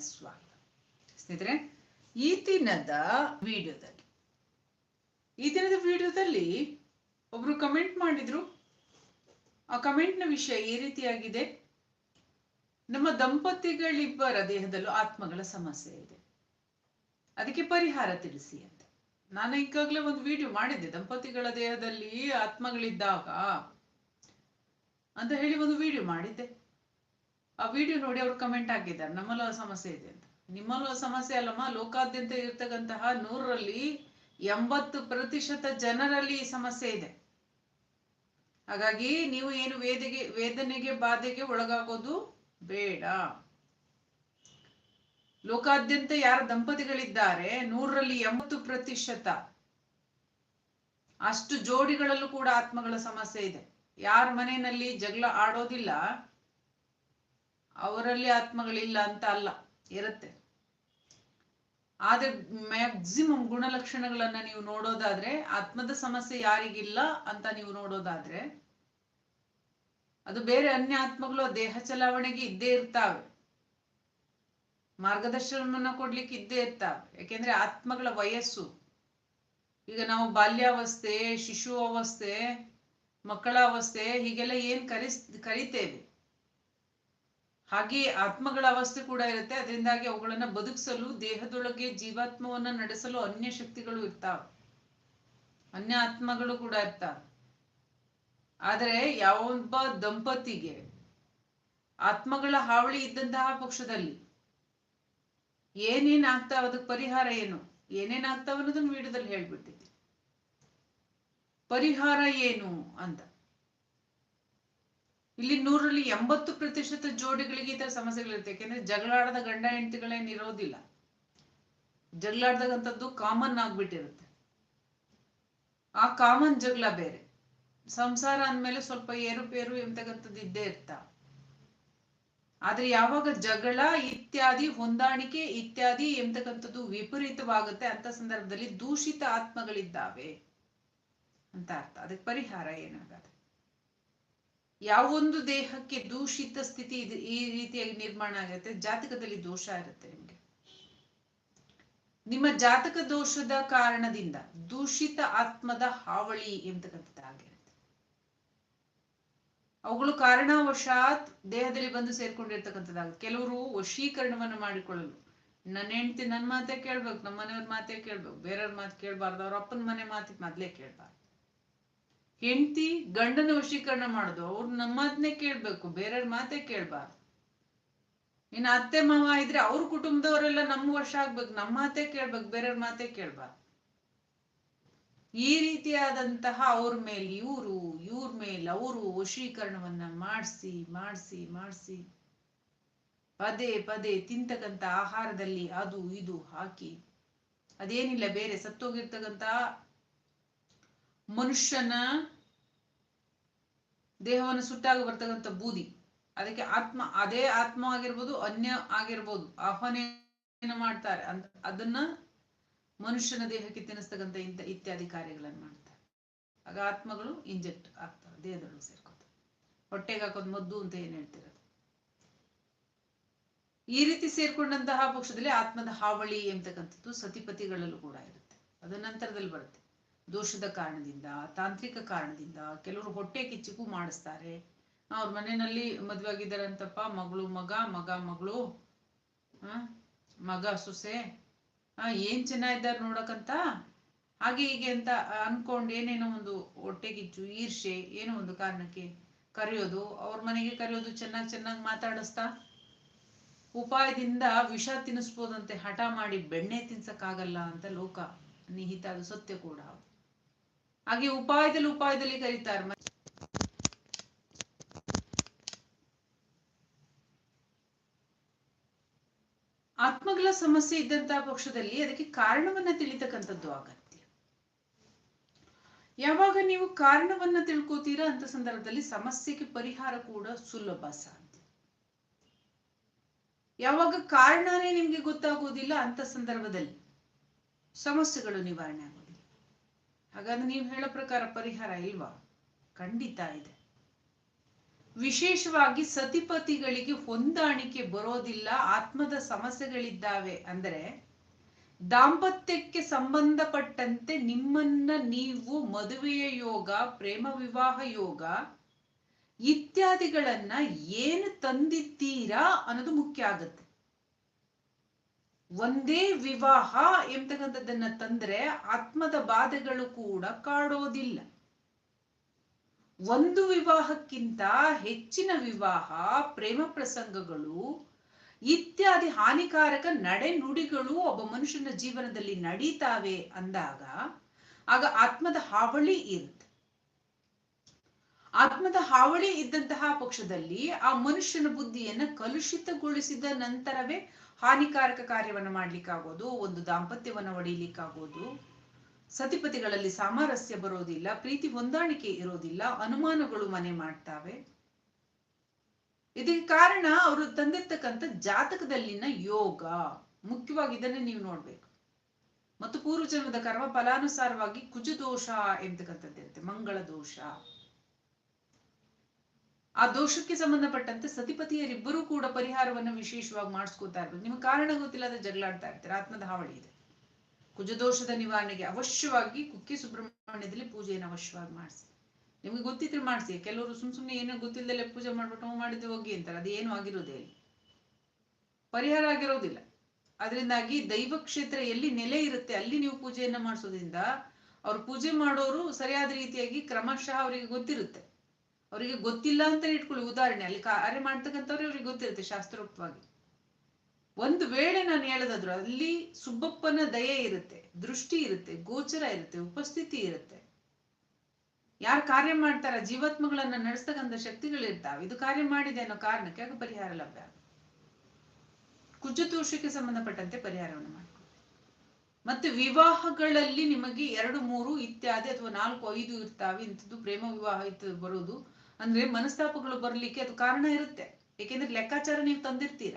ಸ್ವಾಗತ. ಸ್ನೇಹಿತರೆ, ಈ ದಿನದ ವಿಡಿಯೋದಲ್ಲಿ, ಈ ದಿನದ ವಿಡಿಯೋದಲ್ಲಿ ಒಬ್ರು ಕಮೆಂಟ್ ಮಾಡಿದ್ರು. ಆ ಕಮೆಂಟ್ನ ವಿಷಯ ಈ ರೀತಿಯಾಗಿದೆ. ನಮ್ಮ ದಂಪತಿಗಳಿಬ್ಬರ ದೇಹದಲ್ಲೂ ಆತ್ಮಗಳ ಸಮಸ್ಯೆ ಇದೆ. ಅದಕ್ಕೆ ಪರಿಹಾರ ತಿಳಿಸಿ ಅಂತ. ನಾನು ಈಗಾಗಲೇ ಒಂದು ವಿಡಿಯೋ ಮಾಡಿದ್ದೆ, ದಂಪತಿಗಳ ದೇಹದಲ್ಲಿ ಆತ್ಮಗಳಿದ್ದಾಗ ಅಂತ ಹೇಳಿ ಒಂದು ವಿಡಿಯೋ ಮಾಡಿದ್ದೆ. ಆ ವಿಡಿಯೋ ನೋಡಿ ಅವ್ರು ಕಮೆಂಟ್ ಹಾಕಿದ್ದಾರೆ. ನಮ್ಮಲ್ಲೂ ಸಮಸ್ಯೆ ಇದೆ ಅಂತ. ನಿಮ್ಮಲ್ಲೂ ಸಮಸ್ಯೆ ಅಲ್ಲಮ್ಮ, ಲೋಕಾದ್ಯಂತ ಇರ್ತಕ್ಕಂತಹ ನೂರರಲ್ಲಿ ಎಂಬತ್ತು ಪ್ರತಿಶತ ಜನರಲ್ಲಿ ಈ ಸಮಸ್ಯೆ ಇದೆ. ಹಾಗಾಗಿ ನೀವು ಏನು ವೇದೆಗೆ, ವೇದನೆಗೆ ಬಾಧೆಗೆ ಒಳಗಾಗೋದು ಬೇಡ. ಲೋಕಾದ್ಯಂತ ಯಾರ ದಂಪತಿಗಳಿದ್ದಾರೆ, ನೂರರಲ್ಲಿ ಎಂಬತ್ತು ಪ್ರತಿಶತ ಅಷ್ಟು ಜೋಡಿಗಳಲ್ಲೂ ಕೂಡ ಆತ್ಮಗಳ ಸಮಸ್ಯೆ ಇದೆ. ಯಾರ ಮನೆಯಲ್ಲಿ ಜಗಳ ಆಡೋದಿಲ್ಲ ಅವರಲ್ಲಿ ಆತ್ಮಗಳಿಲ್ಲ ಅಂತ ಅಲ್ಲ, ಇರುತ್ತೆ. ಆದ್ರೆ ಮ್ಯಾಕ್ಸಿಮಮ್ ಗುಣಲಕ್ಷಣಗಳನ್ನ ನೀವು ನೋಡೋದಾದ್ರೆ, ಆತ್ಮದ ಸಮಸ್ಯೆ ಯಾರಿಗಿಲ್ಲ ಅಂತ ನೀವು ನೋಡೋದಾದ್ರೆ, ಅದು ಬೇರೆ ಅನ್ಯ ಆತ್ಮಗಳು ದೇಹ ಚಲಾವಣೆಗೆ ಇದ್ದೇ ಇರ್ತಾವೆ. ಮಾರ್ಗದರ್ಶನವನ್ನ ಕೊಡ್ಲಿಕ್ಕೆ ಇದ್ದೇ ಇರ್ತಾವೆ. ಯಾಕೆಂದ್ರೆ ಆತ್ಮಗಳ ವಯಸ್ಸು. ಈಗ ನಾವು ಬಾಲ್ಯಾವಸ್ಥೆ ಶಿಶು ಅವಸ್ಥೆ ಮಕ್ಕಳ ಅವಸ್ಥೆ ಹೀಗೆಲ್ಲ ಏನ್ ಕರಿಸ್, ಕರಿತೇವೆ. ಹಾಗೆ ಆತ್ಮಗಳ ಅವಸ್ಥೆ ಕೂಡ ಇರುತ್ತೆ. ಅದರಿಂದಾಗಿ ಅವುಗಳನ್ನ ಬದುಕಿಸಲು, ದೇಹದೊಳಗೆ ಜೀವಾತ್ಮವನ್ನ ನಡೆಸಲು ಅನ್ಯ ಶಕ್ತಿಗಳು ಇರ್ತಾವ. ಅನ್ಯ ಆತ್ಮಗಳು ಕೂಡ ಇರ್ತಾವ. ಆದರೆ ಯಾವೊಬ್ಬ ದಂಪತಿಗೆ ಆತ್ಮಗಳ ಹಾವಳಿ ಇದ್ದಂತಹ ಪಕ್ಷದಲ್ಲಿ ಏನೇನ್ ಆಗ್ತಾವ, ಅದಕ್ಕೆ ಪರಿಹಾರ ಏನು? ಏನೇನ್ ಆಗ್ತಾವ ಅನ್ನೋದನ್ನ ವಿಡಿಯೋದಲ್ಲಿ ಹೇಳ್ಬಿಟ್ಟಿದ್ದೆ. ಪರಿಹಾರ ಏನು ಅಂತ. ಇಲ್ಲಿ ನೂರಲ್ಲಿ ಎಂಬತ್ತು ಪ್ರತಿಶತ ಜೋಡಿಗಳಿಗೆ ಈ ತರ ಸಮಸ್ಯೆಗಳಿರುತ್ತೆ. ಯಾಕೆಂದ್ರೆ ಜಗಳಾಡದ ಗಂಡ ಹೆಂಡತಿಗಳೇನ್ ಇರೋದಿಲ್ಲ ಜಗಳಾಡ್ದಾಗಂಥದ್ದು ಕಾಮನ್ ಆಗ್ಬಿಟ್ಟಿರುತ್ತೆ. ಆ ಕಾಮನ್ ಜಗಳ ಬೇರೆ. ಸಂಸಾರ ಅಂದ್ಮೇಲೆ ಸ್ವಲ್ಪ ಏರುಪೇರು ಎಂತಕ್ಕಂಥದ್ದು ಇದ್ದೇ ಇರ್ತಾ. ಆದ್ರೆ ಯಾವಾಗ ಜಗಳ ಇತ್ಯಾದಿ, ಹೊಂದಾಣಿಕೆ ಇತ್ಯಾದಿ ಎಂತಕ್ಕಂಥದ್ದು ವಿಪರೀತವಾಗುತ್ತೆ, ಅಂತ ಸಂದರ್ಭದಲ್ಲಿ ದೂಷಿತ ಆತ್ಮಗಳಿದ್ದಾವೆ ಅಂತ ಅರ್ಥ. ಅದಕ್ಕೆ ಪರಿಹಾರ ಏನಾಗತ್ತೆ? ಯಾವೊಂದು ದೇಹಕ್ಕೆ ದೂಷಿತ ಸ್ಥಿತಿ ಈ ರೀತಿಯಾಗಿ ನಿರ್ಮಾಣ ಆಗುತ್ತೆ. ಜಾತಕದಲ್ಲಿ ದೋಷ ಇರುತ್ತೆ ನಿಮಗೆ. ನಿಮ್ಮ ಜಾತಕ ದೋಷದ ಕಾರಣದಿಂದ ದೂಷಿತ ಆತ್ಮದ ಹಾವಳಿ ಎಂತಕ್ಕಂಥದ್ದಾಗಿರುತ್ತೆ ಅವುಗಳು ಕಾರಣವಶಾತ್ ದೇಹದಲ್ಲಿ ಬಂದು ಸೇರ್ಕೊಂಡಿರ್ತಕ್ಕಂಥದ್ದಾಗುತ್ತೆ ಕೆಲವರು ವಶೀಕರಣವನ್ನು ಮಾಡಿಕೊಳ್ಳಲು. ನನ್ನ ಹೆಂಡತಿ ನನ್ನ ಮಾತೇ ಕೇಳ್ಬೇಕು ನಮ್ಮ ಮನೆಯವ್ರ ಮಾತೇ ಕೇಳ್ಬೇಕು, ಬೇರೆಯವ್ರ ಮಾತು ಕೇಳ್ಬಾರ್ದು, ಅವ್ರ ಅಪ್ಪನ ಮನೆ ಮಾತಿಗೆ ಮೊದ್ಲೇ ಕೇಳ್ಬಾರ್ದು. ಹೆಂಡತಿ ಗಂಡನ ವಶೀಕರಣ ಮಾಡೋದು, ಅವ್ರು ನಮ್ಮ ಮಾತನ್ನೇ ಕೇಳ್ಬೇಕು, ಬೇರೆಯವ್ರ ಮಾತೇ ಕೇಳ್ಬಾರ್ದು. ಇನ್ನು ಅತ್ತೆ ಮಾವ ಇದ್ರೆ ಅವ್ರ ಕುಟುಂಬದವರೆಲ್ಲ ನಮ್ಮ ವಶ ಆಗ್ಬೇಕು, ನಮ್ಮ ಮಾತೇ ಕೇಳ್ಬೇಕು, ಬೇರೆಯವ್ರ ಮಾತೇ ಕೇಳ್ಬಾರ್ದು. ಈ ರೀತಿಯಾದಂತಹ ಅವ್ರ ಮೇಲೆ ಇವರು, ಇವ್ರ ಮೇಲೆ ಅವರು ವಶೀಕರಣವನ್ನ ಮಾಡಿಸಿ ಮಾಡಿಸಿ ಮಾಡಿಸಿ, ಪದೇ ಪದೇ ತಿಂತಕ್ಕಂಥ ಆಹಾರದಲ್ಲಿ ಅದು, ಇದು ಹಾಕಿ, ಅದೇನಿಲ್ಲ, ಬೇರೆ ಸತ್ತೋಗಿರ್ತಕ್ಕಂತ ಮನುಷ್ಯನ ದೇಹವನ್ನು ಸುಟ್ಟಾಗ ಬರ್ತಕ್ಕಂಥ ಬೂದಿ. ಅದಕ್ಕೆ ಆತ್ಮ, ಅದೇ ಆತ್ಮ ಆಗಿರ್ಬೋದು, ಅನ್ಯ ಆಗಿರ್ಬೋದು ಆಹ್ವಾನ ಮಾಡ್ತಾರೆ. ಅದನ್ನ ಮನುಷ್ಯನ ದೇಹಕ್ಕೆ ತಿನ್ನಿಸ್ತಕ್ಕಂಥ ಇಂಥ ಇತ್ಯಾದಿ ಕಾರ್ಯಗಳನ್ನು ಮಾಡ್ತಾರೆ. ಆಗ ಆತ್ಮಗಳು ಇಂಜೆಕ್ಟ್ ಆಗ್ತವೆ ದೇಹದೊಳಗೆ ಸೇರ್ಕೋತವೆ ಹೊಟ್ಟೆಗೆ ಹಾಕೋದು ಮದ್ದು ಅಂತ ಏನ್ ಹೇಳ್ತಿರೋದು? ಈ ರೀತಿ ಸೇರ್ಕೊಂಡಂತಹ ಪಕ್ಷದಲ್ಲಿ ಆತ್ಮದ ಹಾವಳಿ ಎಂತಕ್ಕಂಥದ್ದು ಸತಿಪತಿಗಳಲ್ಲೂ ಕೂಡ ಇರುತ್ತೆ. ಅದು ನಂತರದಲ್ಲಿ ಬರುತ್ತೆ. ದೋಷದ ಕಾರಣದಿಂದ, ತಾಂತ್ರಿಕ ಕಾರಣದಿಂದ ಕೆಲವರು ಹೊಟ್ಟೆ ಕಿಚ್ಚಿಗೂ ಮಾಡಿಸ್ತಾರೆ. ಅವ್ರ ಮನೆಯಲ್ಲಿ ಮದುವೆ ಆಗಿದ್ದಾರಂತಪ್ಪ, ಮಗಳು ಮಗ ಮಗ ಮಗಳು ಮಗ ಸೊಸೆ ಏನ್ ಚೆನ್ನಾಗಿದ್ದಾರೆ ನೋಡಕಂತ ಹಾಗೆ ಹೀಗೆ ಅಂತ ಅನ್ಕೊಂಡು ಏನೇನೋ ಒಂದು ಹೊಟ್ಟೆ ಕಿಚ್ಚು ಈರ್ಷೆ ಏನೋ ಒಂದು ಕಾರಣಕ್ಕೆ ಕರೆಯೋದು, ಅವ್ರ ಮನೆಗೆ ಕರೆಯೋದು ಚೆನ್ನಾಗಿ ಚೆನ್ನಾಗಿ ಮಾತಾಡಿಸ್ತಾ? ಉಪಾಯದಿಂದ ವಿಷ ತಿನ್ನಿಸ್ಬೋದಂತೆ ಹಠ ಮಾಡಿ ಬೆಣ್ಣೆ ತಿನ್ಸಕ್ಕಾಗಲ್ಲ ಅಂತ ಲೋಕ ನಿಹಿತ ಅದು ಸತ್ಯ ಕೂಡ. ಹಾಗೆ ಉಪಾಯದಲ್ಲಿ ಉಪಾಯದಲ್ಲಿ ಕರೀತಾರೆ ಆತ್ಮಗಳ ಸಮಸ್ಯೆ ಇದ್ದಂತಹ ಪಕ್ಷದಲ್ಲಿ ಅದಕ್ಕೆ ಕಾರಣವನ್ನ ತಿಳಿತಕ್ಕಂಥದ್ದು ಅಗತ್ಯ. ಯಾವಾಗ ನೀವು ಕಾರಣವನ್ನ ತಿಳ್ಕೋತೀರಾ ಅಂತ ಸಂದರ್ಭದಲ್ಲಿ ಸಮಸ್ಯೆಗೆ ಪರಿಹಾರ ಕೂಡ ಸುಲಭ ಸಾಧ್ಯ. ಯಾವಾಗ ಕಾರಣನೇ ನಿಮ್ಗೆ ಗೊತ್ತಾಗೋದಿಲ್ಲ ಅಂತ ಸಂದರ್ಭದಲ್ಲಿ ಸಮಸ್ಯೆಗಳು ನಿವಾರಣೆ ಆಗೋದಿಲ್ಲ ಹಾಗಾದ್ರೆ ನೀವು ಹೇಳೋ ಪ್ರಕಾರ ಪರಿಹಾರ ಇಲ್ವಾ? ಖಂಡಿತ ಇದೆ. ವಿಶೇಷವಾಗಿ ಸತಿಪತಿಗಳಿಗೆ ಹೊಂದಾಣಿಕೆ ಬರೋದಿಲ್ಲ, ಆತ್ಮದ ಸಮಸ್ಯೆಗಳಿದ್ದಾವೆ ಅಂದರೆ ದಾಂಪತ್ಯಕ್ಕೆ ಸಂಬಂಧಪಟ್ಟಂತೆ ನಿಮ್ಮನ್ನ ನೀವು ಮದುವೆಯ ಯೋಗ, ಪ್ರೇಮ ವಿವಾಹ ಯೋಗ ಇತ್ಯಾದಿಗಳನ್ನ ಏನು ತಂದಿದ್ದೀರಾ ಅನ್ನೋದು ಮುಖ್ಯ ಆಗುತ್ತೆ. ಒಂದೇ ವಿವಾಹ ಎಂಬತಕ್ಕಂಥದ್ದನ್ನ ತಂದ್ರೆ ಆತ್ಮದ ಬಾಧೆಗಳು ಕೂಡ ಕಾಡೋದಿಲ್ಲ. ಒಂದು ವಿವಾಹಕ್ಕಿಂತ ಹೆಚ್ಚಿನ ವಿವಾಹ, ಪ್ರೇಮ ಪ್ರಸಂಗಗಳು, ಇತ್ಯಾದಿ ಹಾನಿಕಾರಕ ನಡೆ ನುಡಿಗಳು ಒಬ್ಬ ಮನುಷ್ಯನ ಜೀವನದಲ್ಲಿ ನಡೀತಾವೆ ಅಂದಾಗ, ಆಗ ಆತ್ಮದ ಹಾವಳಿ ಇರುತ್ತೆ. ಆತ್ಮದ ಹಾವಳಿ ಇದ್ದಂತಹ ಪಕ್ಷದಲ್ಲಿ ಆ ಮನುಷ್ಯನ ಬುದ್ಧಿಯನ್ನ ಕಲುಷಿತಗೊಳಿಸಿದ ನಂತರವೇ ಹಾನಿಕಾರಕ ಕಾರ್ಯವನ್ನ ಮಾಡ್ಲಿಕ್ಕಾಗೋದು, ಒಂದು ದಾಂಪತ್ಯವನ್ನ ಒಡೆಯಲಿಕ್ಕಾಗೋದು, ಸತಿಪತಿಗಳಲ್ಲಿ ಸಾಮರಸ್ಯ ಬರೋದಿಲ್ಲ, ಪ್ರೀತಿ ಹೊಂದಾಣಿಕೆ ಇರೋದಿಲ್ಲ, ಅನುಮಾನಗಳು ಮನೆ ಮಾಡ್ತಾವೆ. ಇದಕ್ಕೆ ಕಾರಣ ಅವರು ತಂದಿರ್ತಕ್ಕಂಥ ಜಾತಕದಲ್ಲಿನ ಯೋಗ. ಮುಖ್ಯವಾಗಿ ಇದನ್ನೇ ನೀವು ನೋಡ್ಬೇಕು. ಮತ್ತು ಪೂರ್ವಜನ್ಮದ ಕರ್ಮ ಫಲಾನುಸಾರವಾಗಿ ಕುಜ ದೋಷ ಎಂಬತಕ್ಕಂಥದ್ದಿರುತ್ತೆ ಮಂಗಳ ದೋಷ ಆ ದೋಷಕ್ಕೆ ಸಂಬಂಧಪಟ್ಟಂತೆ ಸತಿಪತಿಯರಿಬ್ಬರೂ ಕೂಡ ಪರಿಹಾರವನ್ನು ವಿಶೇಷವಾಗಿ ಮಾಡಿಸ್ಕೋತಾ ಇರ್ಬೋದು ನಿಮ್ಗೆ ಕಾರಣ ಗೊತ್ತಿಲ್ಲದ ಜಗಳಾಡ್ತಾ ಇರ್ತಾರೆ, ಆತ್ಮದ ಹಾವಳಿ ಇದೆ. ಕುಜದೋಷದ ನಿವಾರಣೆಗೆ ಅವಶ್ಯವಾಗಿ ಕುಕ್ಕೆ ಸುಬ್ರಹ್ಮಣ್ಯದಲ್ಲಿ ಪೂಜೆಯನ್ನು ಅವಶ್ಯವಾಗಿ ಮಾಡಿಸಿ. ನಿಮ್ಗೆ ಗೊತ್ತಿದ್ರೆ ಮಾಡಿಸಿ. ಕೆಲವರು ಸುಮ್ ಸುಮ್ಮನೆ ಏನೋ ಗೊತ್ತಿಲ್ಲದಲ್ಲೇ ಪೂಜೆ ಮಾಡ್ಬಿಟ್ಟು ಮಾಡಿದ್ರೆ ಹೋಗಿ ಅಂತಾರೆ. ಅದೇನು ಆಗಿರೋದೇ ಇಲ್ಲ. ಪರಿಹಾರ ಆಗಿರೋದಿಲ್ಲ. ಅದರಿಂದಾಗಿ ದೈವ ಕ್ಷೇತ್ರ ಎಲ್ಲಿ ನೆಲೆ ಇರುತ್ತೆ, ಅಲ್ಲಿ ನೀವು ಪೂಜೆಯನ್ನ ಮಾಡಿಸೋದ್ರಿಂದ ಅವ್ರು ಪೂಜೆ ಮಾಡೋರು ಸರಿಯಾದ ರೀತಿಯಾಗಿ ಕ್ರಮಶಃ ಅವರಿಗೆ ಗೊತ್ತಿರುತ್ತೆ. ಅವರಿಗೆ ಗೊತ್ತಿಲ್ಲ ಅಂತ ಇಟ್ಕೊಳ್ಳಿ. ಉದಾಹರಣೆ, ಅಲ್ಲಿ ಕಾರ್ಯ ಮಾಡ್ತಕ್ಕಂಥವ್ರಿ ಅವ್ರಿಗೆ ಗೊತ್ತಿರುತ್ತೆ ಶಾಸ್ತ್ರೋಕ್ತವಾಗಿ. ಒಂದು ವೇಳೆ ನಾನು ಹೇಳೋದಾದ್ರು, ಅಲ್ಲಿ ಸುಬ್ಬಪ್ಪನ ದಯೆ ಇರುತ್ತೆ, ದೃಷ್ಟಿ ಇರುತ್ತೆ, ಗೋಚರ ಇರುತ್ತೆ, ಉಪಸ್ಥಿತಿ ಇರುತ್ತೆ. ಯಾರು ಕಾರ್ಯ ಮಾಡ್ತಾರ? ಜೀವಾತ್ಮಗಳನ್ನ ನಡೆಸ್ತಕ್ಕಂಥ ಶಕ್ತಿಗಳಿರ್ತಾವೆ ಇದು ಕಾರ್ಯ ಮಾಡಿದೆ ಅನ್ನೋ ಕಾರಣಕ್ಕೆ ಆಗ ಪರಿಹಾರ ಲಭ್ಯ ಕುಜತೋಷಕ್ಕೆ ಸಂಬಂಧಪಟ್ಟಂತೆ ಪರಿಹಾರವನ್ನು ಮಾಡಿ ಮತ್ತೆ ವಿವಾಹಗಳಲ್ಲಿ ನಿಮಗೆ ಎರಡು, ಮೂರು ಇತ್ಯಾದಿ ಅಥವಾ ನಾಲ್ಕು, ಐದು ಇರ್ತಾವೆ. ಇಂಥದ್ದು ಪ್ರೇಮ ವಿವಾಹ ಇತ್ತು, ಬರೋದು. ಅಂದ್ರೆ ಮನಸ್ತಾಪಗಳು ಬರ್ಲಿಕ್ಕೆ ಅದು ಕಾರಣ ಇರುತ್ತೆ. ಏಕೆಂದ್ರೆ ಲೆಕ್ಕಾಚಾರ ನೀವು ತಂದಿರ್ತೀರ.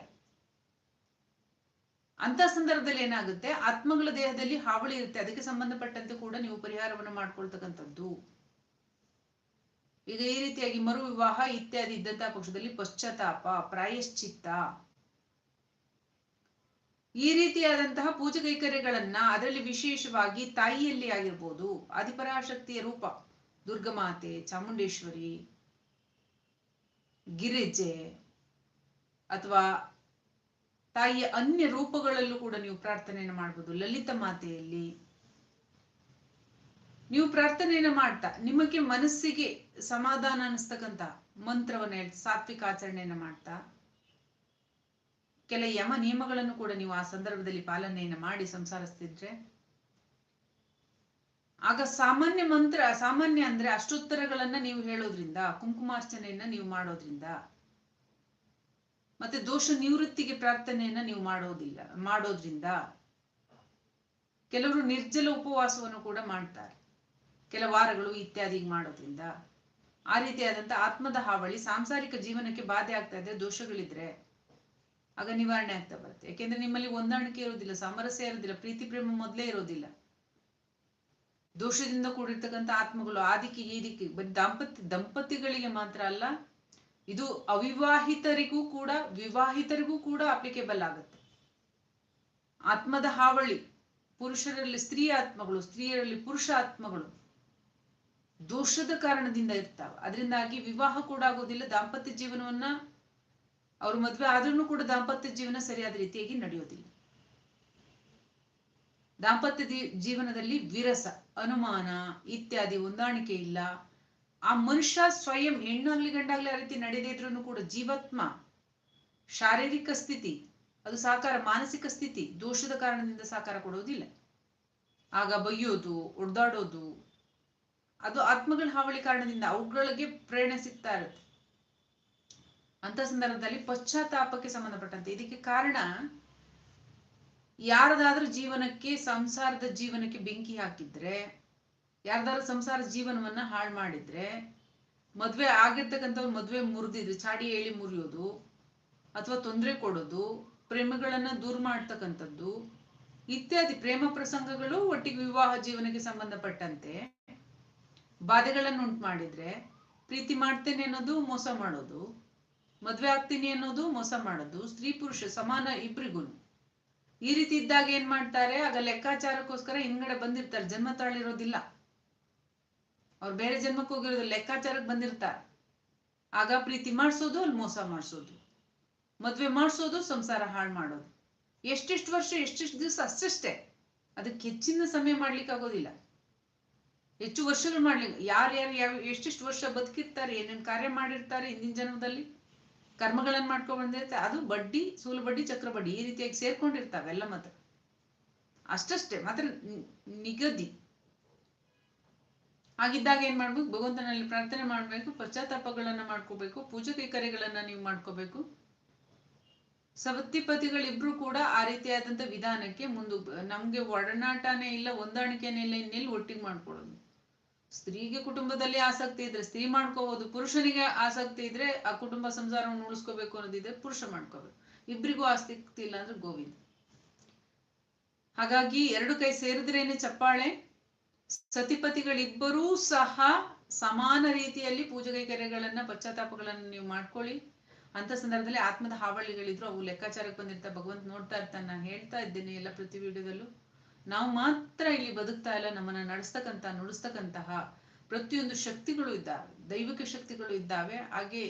ಅಂತ ಸಂದರ್ಭದಲ್ಲಿ ಏನಾಗುತ್ತೆ? ಆತ್ಮಗಳ ದೇಹದಲ್ಲಿ ಹಾವಳಿ ಇರುತ್ತೆ. ಅದಕ್ಕೆ ಸಂಬಂಧಪಟ್ಟಂತೆ ಕೂಡ ನೀವು ಪರಿಹಾರವನ್ನು ಮಾಡ್ಕೊಳ್ತಕ್ಕಂಥದ್ದು. ಈಗ ಈ ರೀತಿಯಾಗಿ ಮರು ವಿವಾಹ ಇತ್ಯಾದಿ ಇದ್ದಂತಹ ಪಕ್ಷದಲ್ಲಿ ಪಶ್ಚಾತ್ತಾಪ, ಪ್ರಾಯಶ್ಚಿತ್ತ. ಈ ರೀತಿಯಾದಂತಹ ಪೂಜೆ ಕೈಕರ್ಯಗಳನ್ನ ಅದರಲ್ಲಿ ವಿಶೇಷವಾಗಿ ತಾಯಿಯಲ್ಲಿ ಆಗಿರ್ಬೋದು, ಆದಿಪರಾಶಕ್ತಿಯ ರೂಪ, ದುರ್ಗಮಾತೆ, ಚಾಮುಂಡೇಶ್ವರಿ ಗಿರಿಜೆ ಅಥವಾ ತಾಯಿಯ ಅನ್ಯ ರೂಪಗಳಲ್ಲೂ ಕೂಡ ನೀವು ಪ್ರಾರ್ಥನೆಯನ್ನು ಮಾಡ್ಬೋದು. ಲಲಿತ ಮಾತೆಯಲ್ಲಿ ನೀವು ಪ್ರಾರ್ಥನೆಯನ್ನ ಮಾಡ್ತಾ, ನಿಮಗೆ ಮನಸ್ಸಿಗೆ ಸಮಾಧಾನ ಅನಿಸ್ತಕ್ಕಂತ ಮಂತ್ರವನ್ನ ಸಾತ್ವಿಕ ಆಚರಣೆಯನ್ನ ಮಾಡ್ತಾ, ಕೆಲ ಯಮ ನಿಯಮಗಳನ್ನು ಕೂಡ ನೀವು ಆ ಸಂದರ್ಭದಲ್ಲಿ ಪಾಲನೆಯನ್ನ ಮಾಡಿ ಸಂಸಾರಿಸ್ತಿದ್ರೆ ಆಗ ಸಾಮಾನ್ಯ ಮಂತ್ರ, ಸಾಮಾನ್ಯ ಅಂದ್ರೆ ಅಷ್ಟೋತ್ತರಗಳನ್ನ ನೀವು ಹೇಳೋದ್ರಿಂದ, ಕುಂಕುಮಾರ್ಚನೆಯನ್ನ ನೀವು ಮಾಡೋದ್ರಿಂದ, ಮತ್ತೆ ದೋಷ ನಿವೃತ್ತಿಗೆ ಪ್ರಾರ್ಥನೆಯನ್ನ ನೀವು ಮಾಡೋದಿಲ್ಲ, ಮಾಡೋದ್ರಿಂದ ಕೆಲವರು ನಿರ್ಜಲ ಉಪವಾಸವನ್ನು ಕೂಡ ಮಾಡ್ತಾರೆ. ಕೆಲ ವಾರಗಳು ಇತ್ಯಾದಿ ಮಾಡೋದ್ರಿಂದ. ಆ ರೀತಿಯಾದಂತ ಆತ್ಮದ ಹಾವಳಿ ಸಾಂಸಾರಿಕ ಜೀವನಕ್ಕೆ ಬಾಧೆ ಆಗ್ತಾ ಇದೆ ದೋಷಗಳಿದ್ರೆ ಆಗ ನಿವಾರಣೆ ಆಗ್ತಾ ಬರುತ್ತೆ. ಯಾಕೆಂದ್ರೆ ನಿಮ್ಮಲ್ಲಿ ಹೊಂದಾಣಿಕೆ ಇರೋದಿಲ್ಲ, ಸಾಮರಸ್ಯ ಇರೋದಿಲ್ಲ, ಪ್ರೀತಿ, ಪ್ರೇಮ ಮೊದಲೇ ಇರೋದಿಲ್ಲ. ದೋಷದಿಂದ ಕೂಡಿರ್ತಕ್ಕಂಥ ಆತ್ಮಗಳು ಆದಿಕ್ಕೆ ಈದಿಕ್ಕೆ ಬರೀ ದಾಂಪತ್ಯ ದಂಪತಿಗಳಿಗೆ ಮಾತ್ರ ಅಲ್ಲ, ಇದು ಅವಿವಾಹಿತರಿಗೂ ಕೂಡ, ವಿವಾಹಿತರಿಗೂ ಕೂಡ ಅಪ್ಲಿಕೇಬಲ್ ಆಗುತ್ತೆ. ಆತ್ಮದ ಹಾವಳಿ, ಪುರುಷರಲ್ಲಿ ಸ್ತ್ರೀ ಆತ್ಮಗಳು, ಸ್ತ್ರೀಯರಲ್ಲಿ ಪುರುಷ ಆತ್ಮಗಳು ದೋಷದ ಕಾರಣದಿಂದ ಇರ್ತಾವ. ಅದರಿಂದಾಗಿ ವಿವಾಹ ಕೂಡ ಆಗೋದಿಲ್ಲ, ದಾಂಪತ್ಯ ಜೀವನವನ್ನ, ಅವ್ರ ಮದ್ವೆ ಆದ್ರೂ ಕೂಡ ದಾಂಪತ್ಯ ಜೀವನ ಸರಿಯಾದ ರೀತಿಯಾಗಿ ನಡೆಯೋದಿಲ್ಲ. ದಾಂಪತ್ಯ ಜೀವನದಲ್ಲಿ ವಿರಸ, ಅನುಮಾನ ಇತ್ಯಾದಿ ಹೊಂದಾಣಿಕೆ ಇಲ್ಲ. ಆ ಮನುಷ್ಯ ಸ್ವಯಂ ಹೆಣ್ಣಾಗ್ಲಿ ಗಂಡಾಗ್ಲಿ ಆ ರೀತಿ ನಡೆದೇ ಇದ್ರೂ ಕೂಡ ಜೀವಾತ್ಮ, ಶಾರೀರಿಕ ಸ್ಥಿತಿ, ಅದು ಸಾಕಾರ, ಮಾನಸಿಕ ಸ್ಥಿತಿ, ದೋಷದ ಕಾರಣದಿಂದ ಸಾಕಾರ ಕೊಡೋದಿಲ್ಲ ಆಗ ಬೈಯೋದು ಒಡ್ದಾಡೋದು, ಅದು ಆತ್ಮಗಳ ಹಾವಳಿ ಕಾರಣದಿಂದ ಅವುಗಳಿಗೆ ಪ್ರೇರಣೆ ಸಿಗ್ತಾ ಇರುತ್ತೆ. ಅಂತ ಸಂದರ್ಭದಲ್ಲಿ ಪಶ್ಚಾತ್ತಾಪಕ್ಕೆ ಸಂಬಂಧಪಟ್ಟಂತೆ. ಇದಕ್ಕೆ ಕಾರಣ ಯಾರದಾದ್ರೂ ಜೀವನಕ್ಕೆ, ಸಂಸಾರದ ಜೀವನಕ್ಕೆ ಬೆಂಕಿ ಹಾಕಿದ್ರೆ, ಯಾರ್ದಾದ್ರೂ ಸಂಸಾರ ಜೀವನವನ್ನ ಹಾಳು ಮಾಡಿದ್ರೆ, ಮದ್ವೆ ಆಗಿರ್ತಕ್ಕಂಥವ್ರು ಮದ್ವೆ ಮುರಿದಿದ್ರೆ, ಚಾಡಿ ಹೇಳಿ ಮುರಿಯೋದು, ಅಥವಾ ತೊಂದರೆ ಕೊಡೋದು, ಪ್ರೇಮಗಳನ್ನ ದೂರ ಮಾಡ್ತಕ್ಕಂಥದ್ದು, ಇತ್ಯಾದಿ ಪ್ರೇಮ ಪ್ರಸಂಗಗಳು ಒಟ್ಟಿಗೆ ವಿವಾಹ ಜೀವನಕ್ಕೆ ಸಂಬಂಧಪಟ್ಟಂತೆ ಬಾಧೆಗಳನ್ನು ಉಂಟು ಮಾಡಿದ್ರೆ, ಪ್ರೀತಿ ಮಾಡ್ತೇನೆ ಅನ್ನೋದು ಮೋಸ ಮಾಡೋದು, ಮದ್ವೆ ಆಗ್ತೀನಿ ಅನ್ನೋದು ಮೋಸ ಮಾಡೋದು, ಸ್ತ್ರೀ ಪುರುಷ ಸಮಾನ ಇಬ್ರಿಗೂ ಈ ರೀತಿ ಇದ್ದಾಗ ಏನ್ ಮಾಡ್ತಾರೆ? ಆಗ ಲೆಕ್ಕಾಚಾರಕ್ಕೋಸ್ಕರ ಹಿಂದ್ಗಡೆ ಬಂದಿರ್ತಾರೆ. ಜನ್ಮ ತಾಳಿರೋದಿಲ್ಲ. ಅವ್ರು ಬೇರೆ ಜನ್ಮಕ್ಕೆ ಹೋಗಿರೋದು ಲೆಕ್ಕಾಚಾರಕ್ಕೆ ಬಂದಿರ್ತಾರೆ. ಆಗ ಪ್ರೀತಿ ಮಾಡಿಸೋದು, ಅಲ್ಲಿ ಮೋಸ ಮಾಡಿಸೋದು. ಮದ್ವೆ ಮಾಡಿಸೋದು, ಸಂಸಾರ ಹಾಳು ಮಾಡೋದು. ಎಷ್ಟೆಷ್ಟು ವರ್ಷ, ಎಷ್ಟೆಷ್ಟು ದಿವಸ ಅಷ್ಟಷ್ಟೇ. ಅದಕ್ಕೆ ಹೆಚ್ಚಿನ ಸಮಯ ಮಾಡ್ಲಿಕ್ಕೆ ಆಗೋದಿಲ್ಲ. ಹೆಚ್ಚು ವರ್ಷಗಳು ಮಾಡ್ಲಿಕ್ಕೆ ಯಾರ್ಯಾರು ಯಾವ ಎಷ್ಟೆಷ್ಟು ವರ್ಷ ಬದುಕಿರ್ತಾರೆ, ಏನೇನು ಕಾರ್ಯ ಮಾಡಿರ್ತಾರೆ ಹಿಂದಿನ ಜನ್ಮದಲ್ಲಿ? ಕರ್ಮಗಳನ್ನ ಮಾಡ್ಕೊಂಡ್ ಬಂದಿರುತ್ತೆ ಅದು ಬಡ್ಡಿ, ಸೂಲು ಬಡ್ಡಿ, ಚಕ್ರ ಬಡ್ಡಿ ಈ ರೀತಿಯಾಗಿ ಸೇರ್ಕೊಂಡಿರ್ತಾವೆ ಎಲ್ಲ ಮಾತ್ರ. ಅಷ್ಟಷ್ಟೇ, ಮಾತ್ರ ನಿಗದಿ. ಹಾಗಿದ್ದಾಗ ಏನ್ ಮಾಡ್ಬೇಕು? ಭಗವಂತನಲ್ಲಿ ಪ್ರಾರ್ಥನೆ ಮಾಡ್ಬೇಕು, ಪಶ್ಚಾತ್ತಾಪಗಳನ್ನ ಮಾಡ್ಕೋಬೇಕು, ಪೂಜೆ ಕೈಕರ್ಯಗಳನ್ನ ನೀವು ಮಾಡ್ಕೋಬೇಕು. ಸವತಿಪತಿಗಳಿಬ್ರು ಕೂಡ ಆ ರೀತಿಯಾದಂತ ವಿಧಾನಕ್ಕೆ ಮುಂದು, ನಮ್ಗೆ ಒಡನಾಟನೇ ಇಲ್ಲ, ಹೊಂದಾಣಿಕೆನೇ ಇಲ್ಲ, ಇನ್ನೆಲ್ಲಿ ಒಟ್ಟಿಗೆ ಮಾಡ್ಕೊಳ್ಳೋದು? ಸ್ತ್ರೀಗೆ ಕುಟುಂಬದಲ್ಲಿ ಆಸಕ್ತಿ ಇದ್ರೆ ಸ್ತ್ರೀ ಮಾಡ್ಕೋಬಹುದು ಪುರುಷನಿಗೆ ಆಸಕ್ತಿ ಇದ್ರೆ ಆ ಕುಟುಂಬ ಸಂಸಾರವನ್ನು ಉಳಿಸ್ಕೋಬೇಕು ಅನ್ನೋದಿದ್ರೆ ಪುರುಷ ಮಾಡ್ಕೋಬೇಕು. ಇಬ್ರಿಗೂ ಆಸಕ್ತಿ ಇಲ್ಲ ಅಂದ್ರೆ ಗೋವಿಂದ. ಹಾಗಾಗಿ ಎರಡು ಕೈ ಸೇರಿದ್ರೇನೆ ಚಪ್ಪಾಳೆ? ಸತಿಪತಿಗಳಿಬ್ಬರೂ ಸಹ ಸಮಾನ ರೀತಿಯಲ್ಲಿ ಪೂಜೆ ಕೈಕರ್ಯಗಳನ್ನ ಪಶ್ಚಾತ್ತಾಪಗಳನ್ನ ನೀವು ಮಾಡ್ಕೊಳ್ಳಿ. ಅಂತ ಸಂದರ್ಭದಲ್ಲಿ ಆತ್ಮದ ಹಾವಳಿಗಳಿದ್ರು ಅವು ಲೆಕ್ಕಾಚಾರಕ್ಕೆ ಬಂದಿರ್ತಾ ಭಗವಂತ ನೋಡ್ತಾ ಇರ್ತಾನೆ ಹೇಳ್ತಾ ಇದ್ದೇನೆ ಎಲ್ಲ ಪ್ರತಿ ವಿಡಿಯೋದಲ್ಲೂ. ನಾವು ಮಾತ್ರ ಇಲ್ಲಿ ಬದುಕ್ತಾ ಇಲ್ಲ, ನಮ್ಮನ್ನ ನಡೆಸ್ತಕ್ಕಂತ ನುಡಿಸ್ತಕ್ಕಂತಹ ಪ್ರತಿಯೊಂದು ಶಕ್ತಿಗಳು ಇದ್ದಾವೆ. ದೈವಿಕ ಶಕ್ತಿಗಳು ಇದ್ದಾವೆ, ಹಾಗೆ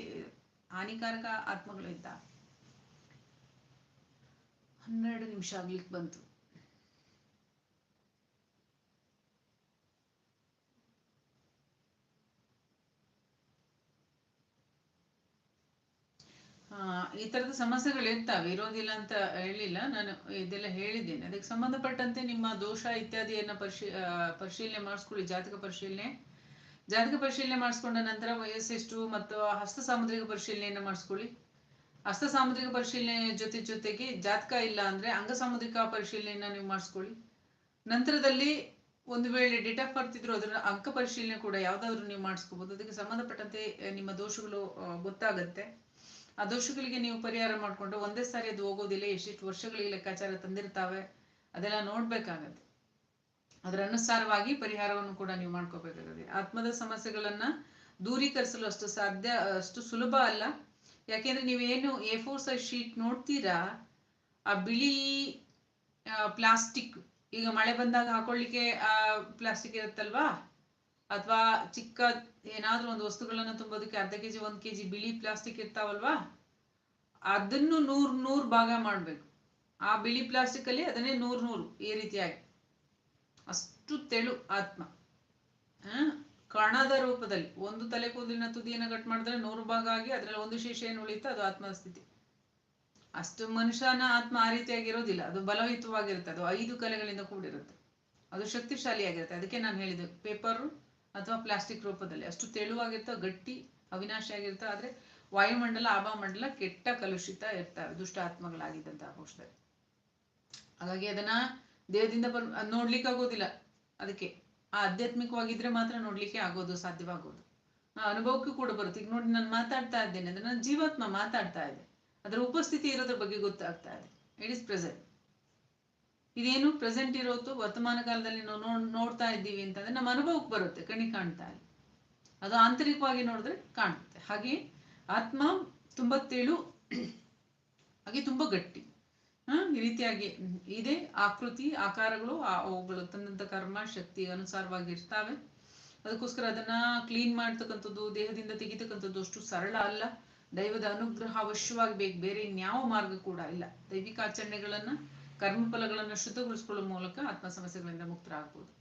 ಹಾನಿಕಾರಕ ಆತ್ಮಗಳು ಇದ್ದಾವೆ. ಹನ್ನೆರಡು ನಿಮಿಷ ಆಗ್ಲಿಕ್ಕೆ ಬಂತು. ಈ ತರದ ಸಮಸ್ಯೆಗಳು ಇರ್ತಾವೆ ಇರೋದಿಲ್ಲ ಅಂತ ಹೇಳಿಲ್ಲ. ನಾನು ಇದೆಲ್ಲ ಹೇಳಿದ್ದೇನೆ. ಅದಕ್ಕೆ ಸಂಬಂಧಪಟ್ಟಂತೆ ನಿಮ್ಮ ದೋಷ ಇತ್ಯಾದಿಯನ್ನ ಪರಿಶೀ ಪರಿಶೀಲನೆ ಮಾಡಿಸ್ಕೊಳ್ಳಿ. ಜಾತಕ ಪರಿಶೀಲನೆ. ಜಾತಕ ಪರಿಶೀಲನೆ ಮಾಡಿಸ್ಕೊಂಡ ನಂತರ ವಯಸ್ಸೆಷ್ಟು ಮತ್ತು ಹಸ್ತ ಸಾಮುದ್ರಿಕ ಪರಿಶೀಲನೆಯನ್ನು ಮಾಡಿಸ್ಕೊಳ್ಳಿ. ಹಸ್ತ ಸಾಮುದ್ರಿಕ ಪರಿಶೀಲನೆ ಜೊತೆ ಜೊತೆಗೆ ಜಾತಕ ಇಲ್ಲ ಅಂದ್ರೆ ಅಂಗ ಸಾಮುದ್ರಿಕ ಪರಿಶೀಲನೆಯನ್ನ ನೀವು ಮಾಡಿಸ್ಕೊಳ್ಳಿ. ನಂತರದಲ್ಲಿ ಒಂದು ವೇಳೆ ಡೇಟ್ ಆಫ್ ಬರ್ತ್ ಇದ್ರು ಅದರ ಅಂಕ ಪರಿಶೀಲನೆ ಕೂಡ ಯಾವ್ದಾದ್ರು ನೀವು ಮಾಡಿಸ್ಕೋಬಹುದು ಅದಕ್ಕೆ ಸಂಬಂಧಪಟ್ಟಂತೆ ನಿಮ್ಮ ದೋಷಗಳು ಗೊತ್ತಾಗತ್ತೆ. ಆ ದೋಷಗಳಿಗೆ ನೀವು ಪರಿಹಾರ ಮಾಡ್ಕೊಂಡು ಒಂದೇ ಸಾರಿ ಅದು ಹೋಗೋದಿಲ್ಲ, ಎಷ್ಟಿಷ್ಟು ವರ್ಷಗಳಿಗೆ ಲೆಕ್ಕಾಚಾರ ತಂದಿರ್ತಾವೆ, ಅದೆಲ್ಲ ನೋಡ್ಬೇಕಾಗತ್ತೆ. ಅದರ ಅನುಸಾರವಾಗಿ ಪರಿಹಾರವನ್ನು ಕೂಡ ನೀವು ಮಾಡ್ಕೋಬೇಕಾಗುತ್ತೆ. ಆತ್ಮದ ಸಮಸ್ಯೆಗಳನ್ನ ದೂರೀಕರಿಸಲು ಅಷ್ಟು ಸಾಧ್ಯ, ಅಷ್ಟು ಸುಲಭ ಅಲ್ಲ. ಯಾಕೆಂದ್ರೆ ನೀವೇನು ಎ ಫೋರ್ ಸೈಜ್ ಶೀಟ್ ನೋಡ್ತೀರಾ, ಆ ಬಿಳಿ ಪ್ಲಾಸ್ಟಿಕ್, ಈಗ ಮಳೆ ಬಂದಾಗ ಹಾಕೊಳ್ಳಿಕ್ಕೆ ಆ ಪ್ಲಾಸ್ಟಿಕ್ ಇರುತ್ತಲ್ವಾ? ಅಥವಾ ಚಿಕ್ಕ ಏನಾದ್ರೂ ಒಂದು ವಸ್ತುಗಳನ್ನ ತುಂಬೋದಕ್ಕೆ ಅರ್ಧ ಕೆಜಿ, ಒಂದ್ ಕೆಜಿ ಬಿಳಿ ಪ್ಲಾಸ್ಟಿಕ್ ಇರ್ತಾವಲ್ವಾ? ಅದನ್ನು ನೂರ್ ನೂರ್ ಭಾಗ ಮಾಡ್ಬೇಕು. ಆ ಬಿಳಿ ಪ್ಲಾಸ್ಟಿಕ್ ಅಲ್ಲಿ ಅದನ್ನೇ ನೂರ್ ನೂರು ಈ ರೀತಿಯಾಗಿ. ಅಷ್ಟು ತೆಳು ಆತ್ಮ. ಕಣದ ರೂಪದಲ್ಲಿ ಒಂದು ತಲೆ ಕೂದಲಿನ ತುದಿಯನ್ನ ಕಟ್ ಮಾಡಿದ್ರೆ ನೂರು ಭಾಗ ಆಗಿ ಅದ್ರಲ್ಲಿ ಒಂದು ಶೇಷ ಏನು ಉಳಿಯುತ್ತೆ, ಅದು ಆತ್ಮ ಸ್ಥಿತಿ. ಅಷ್ಟು ಮನುಷ್ಯನ ಆತ್ಮ ಆ ರೀತಿಯಾಗಿ ಇರೋದಿಲ್ಲ ಅದು ಬಲಯುತವಾಗಿರುತ್ತೆ ಅದು ಐದು ಕಲೆಗಳಿಂದ ಕೂಡಿರುತ್ತೆ. ಅದು ಶಕ್ತಿಶಾಲಿಯಾಗಿರುತ್ತೆ. ಅದಕ್ಕೆ ನಾನು ಹೇಳಿದೆ ಪೇಪರ್ ಅಥವಾ ಪ್ಲಾಸ್ಟಿಕ್ ರೂಪದಲ್ಲಿ ಅಷ್ಟು ತೆಳುವಾಗಿರ್ತಾವ ಗಟ್ಟಿ ಅವಿನಾಶಿಯಾಗಿರ್ತಾವ ಆದ್ರೆ ವಾಯುಮಂಡಲ, ಆಭಾಮಂಡಲ ಕೆಟ್ಟ ಕಲುಷಿತ ಇರ್ತಾವೆ ದುಷ್ಟ ಆತ್ಮಗಳಾಗಿದ್ದಂತಹ ಹಾಗಾಗಿ ಅದನ್ನ ದೇಹದಿಂದ ಬರ್, ನೋಡ್ಲಿಕ್ಕೆ ಆಗೋದಿಲ್ಲ ಅದಕ್ಕೆ. ಆ ಆಧ್ಯಾತ್ಮಿಕವಾಗಿದ್ರೆ ಮಾತ್ರ ನೋಡ್ಲಿಕ್ಕೆ ಆಗೋದು, ಸಾಧ್ಯವಾಗೋದು. ಆ ಅನುಭವಕ್ಕೂ ಕೂಡ ಬರುತ್ತೆ. ಈಗ ನೋಡಿ, ನಾನು ಮಾತಾಡ್ತಾ ಇದ್ದೇನೆ, ಅಂದ್ರೆ ನನ್ನ ಜೀವಾತ್ಮ ಮಾತಾಡ್ತಾ ಇದೆ ಅದರ ಉಪಸ್ಥಿತಿ ಇರೋದ್ರ ಬಗ್ಗೆ ಗೊತ್ತಾಗ್ತಾ ಇದೆ. ಇಟ್ ಇಸ್ ಪ್ರೆಸೆಂಟ್ ಇದೇನು ಪ್ರೆಸೆಂಟ್ ಇರೋದು, ವರ್ತಮಾನ ಕಾಲದಲ್ಲಿ ನಾವು ನೋಡ್, ನೋಡ್ತಾ ಇದ್ದೀವಿ ಅಂತಂದ್ರೆ ನಮ್ಮ ಅನುಭವಕ್ಕೆ ಬರುತ್ತೆ ಕಣಿ ಕಾಣ್ತಾ ಇಲ್ಲ. ಅದು ಆಂತರಿಕವಾಗಿ ನೋಡಿದ್ರೆ ಕಾಣುತ್ತೆ. ಹಾಗೆ ಆತ್ಮ ತುಂಬಾ ತೆಳು ಹಾಗೆ ತುಂಬಾ ಗಟ್ಟಿ. ಹ, ಈ ರೀತಿಯಾಗಿ ಇದೆ. ಆಕೃತಿ, ಆಕಾರಗಳು ಅವುಗಳು ತಂದಂತ ಕರ್ಮ, ಶಕ್ತಿ ಅನುಸಾರವಾಗಿ ಇರ್ತಾವೆ. ಅದಕ್ಕೋಸ್ಕರ ಅದನ್ನ ಕ್ಲೀನ್ ಮಾಡ್ತಕ್ಕಂಥದ್ದು, ದೇಹದಿಂದ ತೆಗಿತಕ್ಕಂಥದ್ದು ಅಷ್ಟು ಸರಳ ಅಲ್ಲ. ದೈವದ ಅನುಗ್ರಹ ಅವಶ್ಯವಾಗಿ ಬೇಕು. ಬೇರೆ ಇನ್ಯಾವ ಮಾರ್ಗ ಕೂಡ ಇಲ್ಲ. ದೈವಿಕ ಆಚರಣೆಗಳನ್ನ ಕರ್ಮಫಲಗಳನ್ನ ಶುದ್ಧಗೊಳಿಸ್ಕೊಳ್ಳೋ ಮೂಲಕ ಆತ್ಮ ಸಮಸ್ಯೆಗಳಿಂದ ಮುಕ್ತರಾಗ್ಬೋದು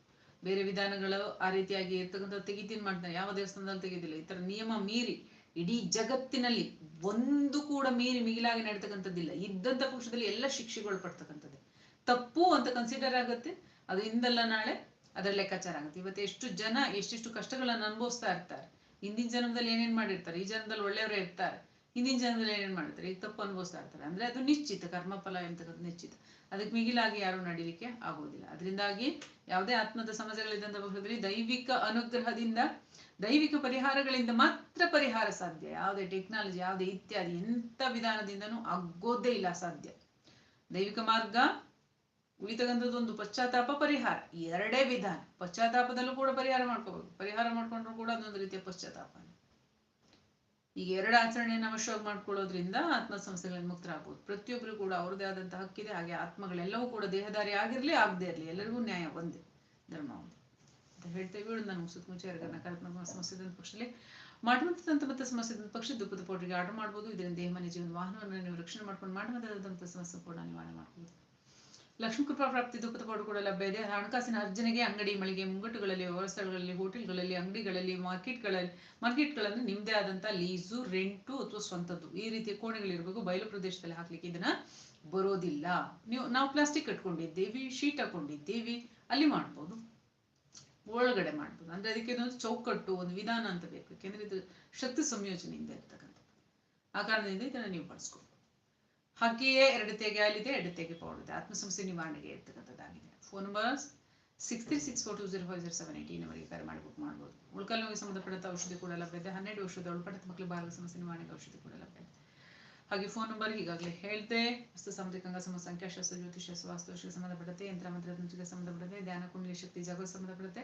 ಬೇರೆ ವಿಧಾನಗಳು ಆ ರೀತಿಯಾಗಿ ಇರ್ತಕ್ಕಂಥ ತೆಗಿತೀನಿ ಮಾಡ್ತಾರೆ. ಯಾವ ದೇವಸ್ಥಾನದಲ್ಲಿ ತೆಗೆದಿಲ್ಲ. ಈ ತರ ನಿಯಮ ಮೀರಿ ಇಡೀ ಜಗತ್ತಿನಲ್ಲಿ ಒಂದು ಕೂಡ ಮೀರಿ ಮಿಗಿಲಾಗಿ ನಡೀತಕ್ಕಂಥದ್ದಿಲ್ಲ. ಇದ್ದಂಥ ಪಕ್ಷದಲ್ಲಿ ಎಲ್ಲ ಶಿಕ್ಷೆಗಳು ಪಡ್ತಕ್ಕಂಥದ್ದೇ. ತಪ್ಪು ಅಂತ ಕನ್ಸಿಡರ್ ಆಗುತ್ತೆ. ಅದು ಹಿಂದಲ್ಲ ನಾಳೆ ಅದರ ಲೆಕ್ಕಾಚಾರ ಆಗುತ್ತೆ. ಇವತ್ತು ಎಷ್ಟು ಜನ ಎಷ್ಟೆಷ್ಟು ಕಷ್ಟಗಳನ್ನು ಅನುಭವಿಸ್ತಾ ಇರ್ತಾರೆ. ಹಿಂದಿನ ಜನ್ಮದಲ್ಲಿ ಏನೇನ್ ಮಾಡಿರ್ತಾರೆ? ಈ ಜನ್ಮದಲ್ಲಿ ಒಳ್ಳೆಯವರೇ ಇರ್ತಾರೆ. ಹಿಂದಿನ ಜನ್ಮದಲ್ಲಿ ಏನ್ ಮಾಡ್ತಾರೆ? ಈಗ ತಪ್ಪು ಅನುಭವಿಸ್ತಾ ಇರ್ತಾರೆ. ಅಂದ್ರೆ ಅದು ನಿಶ್ಚಿತ, ಕರ್ಮಫಲ ಎಂತಕ್ಕಂಥ ನಿಶ್ಚಿತ. ಅದಕ್ಕೆ ಮಿಗಿಲಾಗಿ ಯಾರು ನಡೀಲಿಕ್ಕೆ ಆಗೋದಿಲ್ಲ ಅದರಿಂದಾಗಿ ಯಾವುದೇ ಆತ್ಮದ ಸಮಸ್ಯೆಗಳಿದ್ದಂತ ಪಕ್ಷದಲ್ಲಿ ದೈವಿಕ ಅನುಗ್ರಹದಿಂದ, ದೈವಿಕ ಪರಿಹಾರಗಳಿಂದ ಮಾತ್ರ ಪರಿಹಾರ ಸಾಧ್ಯ. ಯಾವುದೇ ಟೆಕ್ನಾಲಜಿ, ಯಾವುದೇ ಇತ್ಯಾದಿ ಎಂತ ವಿಧಾನದಿಂದನೂ ಆಗೋದೇ ಇಲ್ಲ ಸಾಧ್ಯ. ದೈವಿಕ ಮಾರ್ಗ, ಉಳಿತಕ್ಕಂಥದ್ದು ಒಂದು ಪಶ್ಚಾತ್ತಾಪ ಪರಿಹಾರ. ಎರಡೇ ವಿಧಾನ. ಪಶ್ಚಾತ್ತಾಪದಲ್ಲೂ ಕೂಡ ಪರಿಹಾರ ಮಾಡ್ಕೋಬೇಕು ಪರಿಹಾರ ಮಾಡ್ಕೊಂಡ್ರು ಕೂಡ ಅದೊಂದು ರೀತಿಯ ಪಶ್ಚಾತ್ತಾಪ ಈಗ ಎರಡು ಆಚರಣೆಯನ್ನು ಅವಶ್ಯವಾಗಿ ಮಾಡ್ಕೊಳ್ಳೋದ್ರಿಂದ ಆತ್ಮ ಸಮಸ್ಯೆಗಳಿಂದ ಮುಕ್ತರಾಗ್ಬೋದು. ಪ್ರತಿಯೊಬ್ಬರು ಕೂಡ ಅವ್ರದ್ದೇ ಆದಂತಹ ಹಕ್ಕಿದೆ, ಹಾಗೆ ಆತ್ಮಗಳೆಲ್ಲವೂ ಕೂಡ ದೇಹದಾರಿ ಆಗಿರಲಿ, ಆಗದೆ ಇರಲಿ, ಎಲ್ಲರಿಗೂ ನ್ಯಾಯ ಒಂದೇ, ಧರ್ಮ ಒಂದೇ. ಅಂತ ಹೇಳ್ತೇವೆ ನಾನು ಮುಗಿಸಿದ ಮುಂಚೆ ಯಾರಿಗಾರ ನಕಾರಾತ್ಮಕ ಸಮಸ್ಯೆ ಪಕ್ಷದಲ್ಲಿ ಮಾಟಮಂತ ಮತ್ತೆ ಸಮಸ್ಯೆ ಪಕ್ಷ ದುಃಖದ ಪೌಡ್ರಿಗೆ ಆರ್ಡರ್ ಮಾಡ್ಬೋದು. ಇದರಿಂದ ದೇಹ, ಮನೆ, ಜೀವನ, ವಾಹನವನ್ನು ನೀವು ರಕ್ಷಣೆ ಮಾಡ್ಕೊಂಡು ಮಾಡಮಂತ ಸಮಸ್ಯೆ ಕೂಡ ನಿವಾರಣೆ ಮಾಡ್ಬೋದು. ಲಕ್ಷ್ಮೀ ಕೃಪಾ ಪ್ರಾಪ್ತಿ ದುಃಖದ ಪೌಡರ್ ಕೂಡ ಲಭ್ಯ ಇದೆ. ಹಣಕಾಸಿನ ಅರ್ಜನೆಗೆ ಅಂಗಡಿ ಮಳಿಗೆ, ಮುಂಗಟ್ಟುಗಳಲ್ಲಿ ವ್ಯವಸ್ಥೆಗಳಲ್ಲಿ ಹೋಟೆಲ್ಗಳಲ್ಲಿ, ಅಂಗಡಿಗಳಲ್ಲಿ, ಮಾರ್ಕೆಟ್ಗಳಲ್ಲಿ, ಮಾರ್ಕೆಟ್ಗಳನ್ನು ನಿಮ್ಮದೇ ಆದಂಥ ಲೀಸು, ರೆಂಟು ಅಥವಾ ಸ್ವಂತದ್ದು. ಈ ರೀತಿಯ ಕೋಣೆಗಳಿರಬೇಕು. ಬಯಲು ಪ್ರದೇಶದಲ್ಲಿ ಹಾಕ್ಲಿಕ್ಕೆ ಇದನ್ನ ಬರೋದಿಲ್ಲ. ನೀವು, ನಾವು ಪ್ಲಾಸ್ಟಿಕ್ ಕಟ್ಕೊಂಡಿದ್ದೀವಿ, ಶೀಟ್ ಹಾಕೊಂಡಿದ್ದೀವಿ, ಅಲ್ಲಿ ಮಾಡ್ಬೋದು. ಒಳಗಡೆ ಮಾಡ್ಬೋದು. ಅಂದ್ರೆ ಅದಕ್ಕೆ ಒಂದು ಚೌಕಟ್ಟು, ಒಂದು ವಿಧಾನ ಅಂತ ಬೇಕು. ಯಾಕೆಂದ್ರೆ ಇದು ಶಕ್ತಿ ಸಂಯೋಜನೆಯಿಂದ ಇರ್ತಕ್ಕಂಥದ್ದು. ಆ ಕಾರಣದಿಂದ ಇದನ್ನ ನೀವು ಬಳಸ್ಕೊಬೋದು ಹಾಗೆಯೇ ಎರಡತೆಗೆ ಅಲ್ಲಿದೆ, ಎರಡು ತೆಗೆಯಬಹುದು ಆತ್ಮಸಂಸ್ಥೆ ನಿವಾರಣೆಗೆ ಇರ್ತಕ್ಕಂಥದ್ದಾಗಿದೆ phone number six three six four two zero five zero seven eighty ನಂಬರ್ಗೆ ಕರೆ ಮಾಡಿ ಬುಕ್ ಮಾಡ್ಬೋದು. ಉಳ್ಕಲ್ ನೋವಿಗೆ ಸಂಬಂಧಪಟ್ಟಂಥ ಔಷಧಿ ಕೂಡ ಲಭ್ಯ ಇದೆ. ಹನ್ನೆರಡು ವರ್ಷದ ಒಳಪಟ್ಟ ಮಕ್ಕಳು ಬಾಲ ಸಮಸ್ಯೆ ನಿವಾರಣೆಗೆ ಔಷಧಿ ಕೂಡ ಲಭ್ಯ ಇದೆ. ಹಾಗೆ ಫೋನ್ ನಂಬರ್ ಈಗಾಗಲೇ ಹೇಳ್ತೆ ವಸ್ತು ಸಾಮುದ್ರಿಕ ಸಮ ಸಂಖ್ಯಾಶಾಸ್ತ್ರ ಜ್ಯೋತಿಷ್ಯ ವಾಸ್ತುಶಿಗೆ ಸಂಬಂಧಪಡುತ್ತೆ ಯಂತ್ರ ಮಂತ್ರತಂತ್ರಕ್ಕೆ ಸಂಬಂಧಪಡುತ್ತೆ, ಧ್ಯಾನ ಕುಂಡಲಿ ಶಕ್ತಿ ಜಾಗೃತಿ ಸಂಬಂಧಪಡುತ್ತೆ,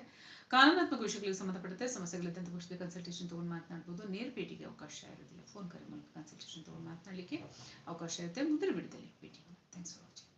ಕಾನೂನಾತ್ಮಕ ವಿಷಯಗಳಿಗೆ ಸಂಬಂಧಪಡುತ್ತೆ ಸಮಸ್ಯೆಗಳಿದ್ದಂಥ ಪಕ್ಷದ ಕನ್ಸಲ್ಟೇಷನ್ ತಗೊಂಡು ಮಾತನಾಡ್ಬೋದು. ನೇರ ಭೇಟಿಗೆ ಅವಕಾಶ ಇರೋದಿಲ್ಲ. ಫೋನ್ ಕರೆ ಮೂಲಕ ಕನ್ಸಲ್ಟೇಷನ್ ತಗೊಂಡು ಮಾತನಾಡಲಿಕ್ಕೆ ಅವಕಾಶ ಇರುತ್ತೆ. ಮುಂದಿನ ಬಿಡದಲ್ಲಿ ಭೇಟಿ ಥ್ಯಾಂಕ್ಸ್ ಫಾರ್ ವಾಚಿಂಗ್